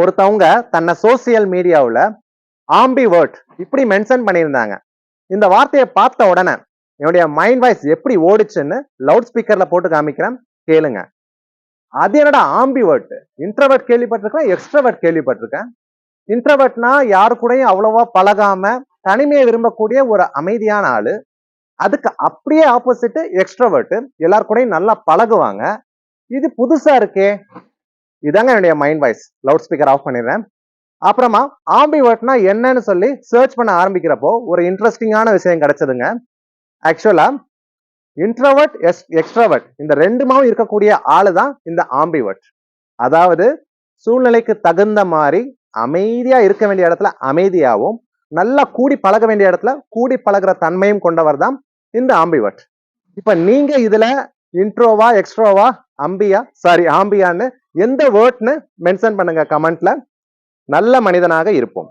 ஒருத்தவங்க தன்னை சோசியல் மீடியாவில் ஆம்பி வேர்ட் இப்படி மென்ஷன் பண்ணியிருந்தாங்க. இந்த வார்த்தையை பார்த்த உடனே என்னுடைய மைண்ட் வாய்ஸ் எப்படி ஓடுச்சுன்னு லவுட் ஸ்பீக்கர்ல போட்டு காமிக்கிறேன் கேளுங்க. அது என்னடா ஆம்பி வேர்ட் இன்ட்ரவர்ட் கேள்விப்பட்டிருக்கேன் எக்ஸ்ட்ரவர்ட் கேள்விப்பட்டிருக்கேன். இன்ட்ரவர்ட்னா யாரு கூடயும் அவ்வளோவா பழகாம தனிமையை விரும்பக்கூடிய ஒரு அமைதியான ஆள். அதுக்கு அப்படியே ஆப்போசிட் எக்ஸ்ட்ரவர்ட் எல்லார் கூடயும் நல்லா பழகுவாங்க. இது புதுசா இருக்கே இதாங்க என்னுடைய mind voice loud speaker off பண்ணிடுறேன். அப்புறமா ஆம்பிவர்ட்னா என்னன்னு சொல்லி சர்ச் பண்ண ஆரம்பிக்கிறப்போ ஒரு இன்ட்ரெஸ்டிங்கான விஷயம் கிடைச்சதுங்க. ஆக்சுவலா இன்ட்ரவர்ட் எஸ் எக்ஸ்ட்ரவர்ட் இந்த ரெண்டுமாவும் இருக்கக்கூடிய ஆளு தான் இந்த ஆம்பிவர்ட் அதாவது சூழ்நிலைக்கு தகுந்த மாதிரி அமைதியா இருக்க வேண்டிய இடத்துல அமைதியாவும் நல்லா கூடி பழக வேண்டிய இடத்துல கூடி பழகுற தன்மையும் கொண்டவர் தான் இந்த ஆம்பிவர்ட் இப்ப நீங்க இதுல இன்ட்ரோவா எக்ஸ்ட்ரோவா அம்பியா சாரி ஆம்பியான்னு எந்த வேர்ட்னு மென்ஷன் பண்ணுங்க கமெண்ட்ல நல்ல மனிதனாக இருப்போம்.